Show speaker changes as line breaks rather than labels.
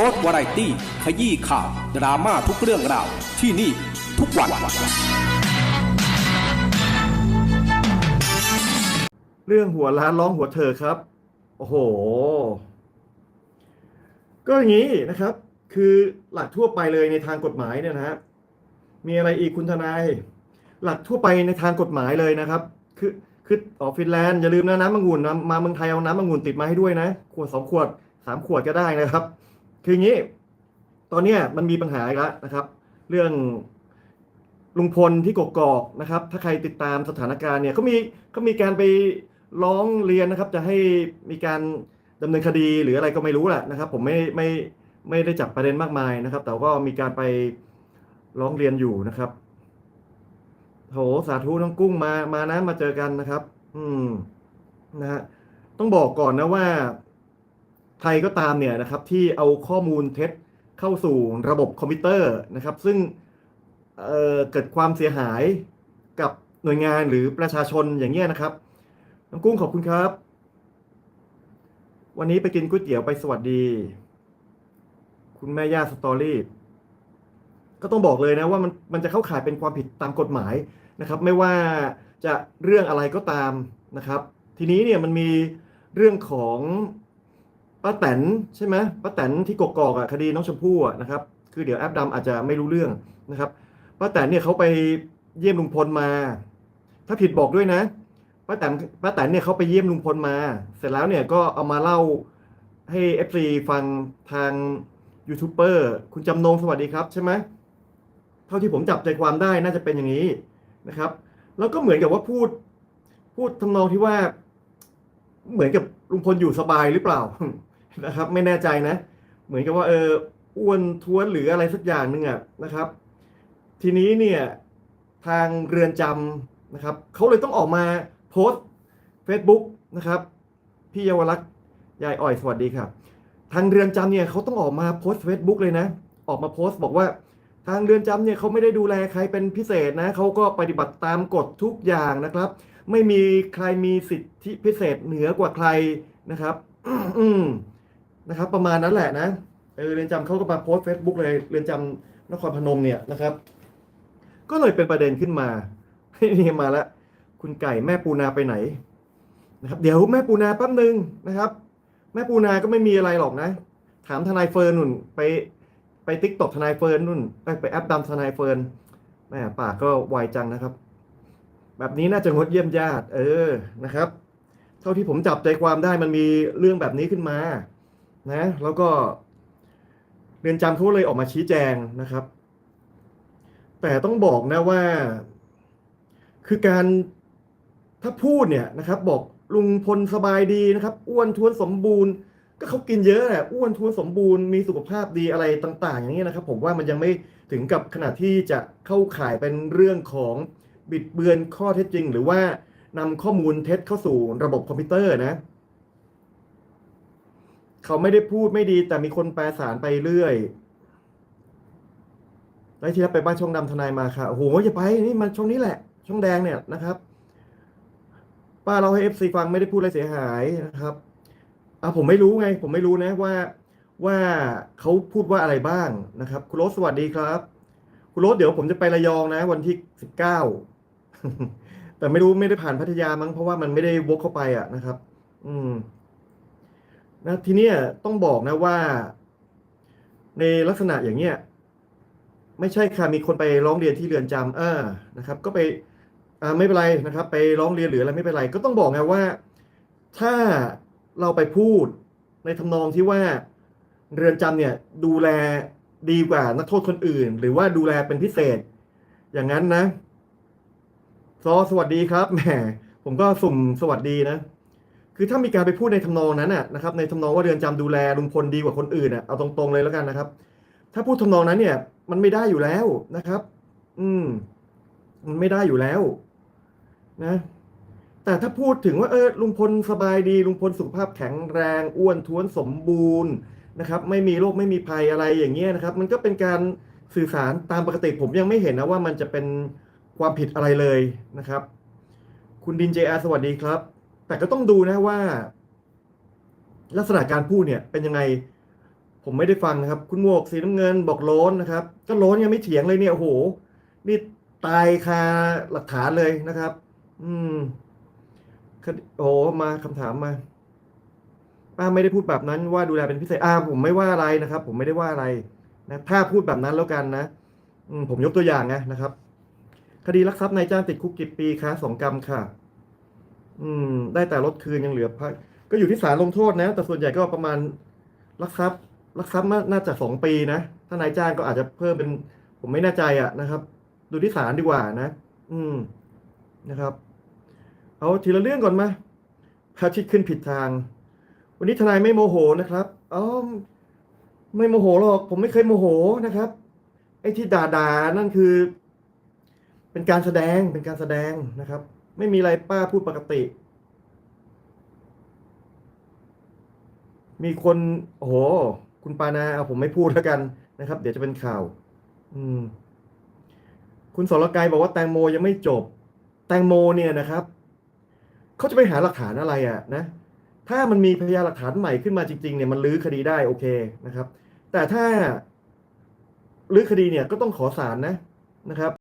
รสวาไรตี้ ขยี้ข่าว ดราม่าทุกเรื่องราว ที่นี่ทุกวัน
เรื่องหัวล้านร้องหัวเธอครับ โอ้โห ก็อย่างนี้นะครับ คือหลักทั่วไปเลยในทางกฎหมายเนี่ยนะฮะมีอะไรอีกคุณทนาย หลักทั่วไปในทางกฎหมายเลยนะครับ คือคือออกฟินแลนด์อย่าลืมนะน้ำมะงุ่นนะมาเมืองไทยเอาน้ำมะงุ่นติดมาให้ด้วยนะขวดสองขวดสามขวดก็ได้นะครับ คืออย่างนี้ ตอนนี้มันมีปัญหาอีกแล้วนะครับ เรื่องลุงพลที่กกอกนะครับ ถ้าใครติดตามสถานการณ์เนี่ยก็มีก็มีการไปร้องเรียนนะครับ จะให้มีการดำเนินคดีหรืออะไรก็ไม่รู้แหละนะครับ ผมไม่ไม่ไม่ได้จับประเด็นมากมายนะครับ แต่ก็มีการไปร้องเรียนอยู่นะครับโหสาธุน้องกุ้งมามานะมาเจอกันนะครับ อืมนะฮะต้องบอกก่อนนะว่า ใครก็ตามเนี่ยนะครับที่เอาข้อมูลเท็จเข้าสู่ระบบคอมพิวเตอร์นะครับ ซึ่งเเกิดความเสียหายกับหน่วยงานหรือประชาชนอย่างเงี้ยนะครับน้องกุ้งขอบคุณครับ วันนี้ไปกินก๋วยเตี๋ยวไปสวัสดี คุณแม่ย่าสตอรี่ก็ต้องบอกเลยนะว่ามันมันจะเข้าข่ายเป็นความผิดตามกฎหมายนะครับ ไม่ว่าจะเรื่องอะไรก็ตามนะครับ ทีนี้เนี่ยมันมีเรื่องของ ป้าแตนใช่ไหมป้าแตนที่กกอกอะคดีน้องชมพู่อะนะครับคือเดี๋ยวแอปดำอาจจะไม่รู้เรื่องนะครับป้าแตนเนี่ยเขาไปเยี่ยมลุงพลมา ถ้าผิดบอกด้วยนะป้าแตนป้าแตนเนี่ยเขาไปเยี่ยมลุงพลมา เสร็จแล้วเนี่ยก็เอามาเล่าให้เอฟซีฟังทางยูทูบเบอร์คุณจำนงสวัสดีครับใช่ไหมเท่าที่ผมจับใจความได้น่าจะเป็นอย่างนี้นะครับ แล้วก็เหมือนกับว่าพูด พูดทำนองที่ว่า เหมือนกับลุงพลอยู่สบายหรือเปล่า นะครับ ไม่แน่ใจนะ เหมือนกับว่าเอออ้วนท้วนหรืออะไรสักอย่างหนึ่งอะนะครับ ทีนี้เนี่ยทางเรือนจำนะครับเขาเลยต้องออกมาโพสต์ Facebook นะครับพี่เยาวรักษ์ยายอ่อยสวัสดีครับ ทางเรือนจำเนี่ยเขาต้องออกมาโพสต์ Facebook เลยนะ ออกมาโพสต์บอกว่าทางเรือนจำเนี่ยเขาไม่ได้ดูแลใครเป็นพิเศษนะเขาก็ปฏิบัติตามกฎทุกอย่างนะครับ ไม่มีใครมีสิทธิพิเศษเหนือกว่าใครนะครับ อืม นะครับ ประมาณนั้นแหละนะเออเรือนจำเขาก็มาโพสต์ Facebook เลยเรือนจำนครพนมเนี่ยนะครับ ก็เลยเป็นประเด็นขึ้นมานี่มาแล้วคุณไก่แม่ปูนาไปไหนนะครับ เดี๋ยวแม่ปูนาแป๊บนึงนะครับ แม่ปูนาก็ไม่มีอะไรหรอกนะ ถามทนายเฟิร์นนุ่นไปไปติ๊กตอกทนายเฟิร์นนุ่นไปไปแอปดำทนายเฟิร์นแม่ปากก็ไวจังนะครับ แบบนี้น่าจะงดเยี่ยมญาติ เออนะครับ เท่าที่ผมจับใจความได้มันมีเรื่องแบบนี้ขึ้นมา นะแล้วก็เรือนจำเขาเลยออกมาชี้แจงนะครับ แต่ต้องบอกนะว่า คือการถ้าพูดเนี่ยนะครับ บอกลุงพลสบายดีนะครับ อ้วนท้วนสมบูรณ์ ก็เขากินเยอะแหละอ้วนท้วนสมบูรณ์มีสุขภาพดีอะไรต่าง ๆ อย่างนี้นะครับ ผมว่ามันยังไม่ถึงกับขนาดที่จะเข้าข่ายเป็นเรื่องของบิดเบือนข้อเท็จจริง หรือว่านำข้อมูลเท็จเข้าสู่ระบบคอมพิวเตอร์นะ เขาไม่ได้พูดไม่ดี แต่มีคนแปลสารไปเรื่อยแล้วที่รับไปบ้านช่องดำทนายมาค่ะโอ้โหอย่าไปนี่มันช่องนี้แหละ ช่องแดงเนี่ยนะครับ ป้าเราให้เอฟซีฟังไม่ได้พูดอะไรเสียหายนะครับอะผมไม่รู้ไง ผมไม่รู้นะว่าว่าเขาพูดว่าอะไรบ้างนะครับ คุณโรสสวัสดีครับ คุณโรสเดี๋ยวผมจะไประยองนะ วันที่สิบเก้าแต่ไม่รู้ไม่ได้ผ่านพัทยามั้งเพราะว่ามันไม่ได้วกเข้าไปอะนะครับ อืม นะทีเนี้ยต้องบอกนะว่า ในลักษณะอย่างเนี้ยไม่ใช่ค่ะมีคนไปร้องเรียนที่เรือนจำเออนะครับ ก็ไปอ่าไม่เป็นไรนะครับ ไปร้องเรียนหรืออะไรไม่เป็นไร ก็ต้องบอกไงว่า ถ้าเราไปพูดในทำนองที่ว่าเรือนจำเนี่ยดูแลดีกว่านักโทษคนอื่น หรือว่าดูแลเป็นพิเศษ อย่างนั้นนะซอสวัสดีครับแหมผมก็สุ่มสวัสดีนะ คือถ้ามีการไปพูดในทำนองนั้นน่ะนะครับในทำนองว่าเรือนจำดูแลลุงพลดีกว่าคนอื่นน่ะเอาตรงๆเลยแล้วกันนะครับ ถ้าพูดทำนองนั้นเนี่ย มันไม่ได้อยู่แล้วนะครับ อืม มันไม่ได้อยู่แล้ว นะ แต่ถ้าพูดถึงว่าเออลุงพลสบายดีลุงพลสุขภาพแข็งแรงอ้วนท้วนสมบูรณ์นะครับ ไม่มีโรคไม่มีภัยอะไรอย่างเงี้ยนะครับ มันก็เป็นการสื่อสารตามปกติผมยังไม่เห็นนะว่ามันจะเป็นความผิดอะไรเลยนะครับ คุณดินเจอาสวัสดีครับ แต่ก็ต้องดูนะว่า ลักษณะการพูดเนี่ยเป็นยังไง ผมไม่ได้ฟังนะครับ คุณหมวกสีน้ำเงินบอกโล้นนะครับ ก็โล้นยังไม่เถียงเลยเนี่ยโอ้โหนี่ตายคาหลักฐานเลยนะครับ อืมโอ้โหมาคำถามมาป้าไม่ได้พูดแบบนั้นว่าดูแลเป็นพิเศษอ่าผมไม่ว่าอะไรนะครับ ผมไม่ได้ว่าอะไรนะถ้าพูดแบบนั้นแล้วกันนะอืผมยกตัวอย่างไงนะครับ คดีลักทรัพย์นายจ้างติดคุกกี่ปีคะสองกรรมค่ะ อืม ได้แต่ลดคืนยังเหลือพักก็อยู่ที่ศาลลงโทษนะ แต่ส่วนใหญ่ก็ประมาณลักทรัพย์ลักทรัพย์น่าจะสองปีนะ ถ้านายจ้างก็อาจจะเพิ่มเป็น ผมไม่แน่ใจอะนะครับ ดูที่ศาลดีกว่านะ อืมนะครับ เอาทีละเรื่องก่อนมาพระอาทิตย์ขึ้นผิดทาง วันนี้ทนายไม่โมโหนะครับอ๋อไม่โมโหหรอก ผมไม่เคยโมโหนะครับ ไอ้ที่ด่าดาๆนั่นคือ เป็นการแสดงเป็นการแสดงนะครับ ไม่มีอะไรป้าพูดปกติ มีคนโอ้โห คุณปานาเอาผมไม่พูดแล้วกันนะครับ เดี๋ยวจะเป็นข่าว อืม คุณสรกายบอกว่าแตงโมยังไม่จบ แตงโมเนี่ยนะครับเขาจะไปหาหลักฐานอะไรอะนะถ้ามันมีพยานหลักฐานใหม่ขึ้นมาจริงๆเนี่ยมันลื้อคดีได้โอเคนะครับ แต่ถ้าลื้อคดีเนี่ยก็ต้องขอศาลนะนะครับ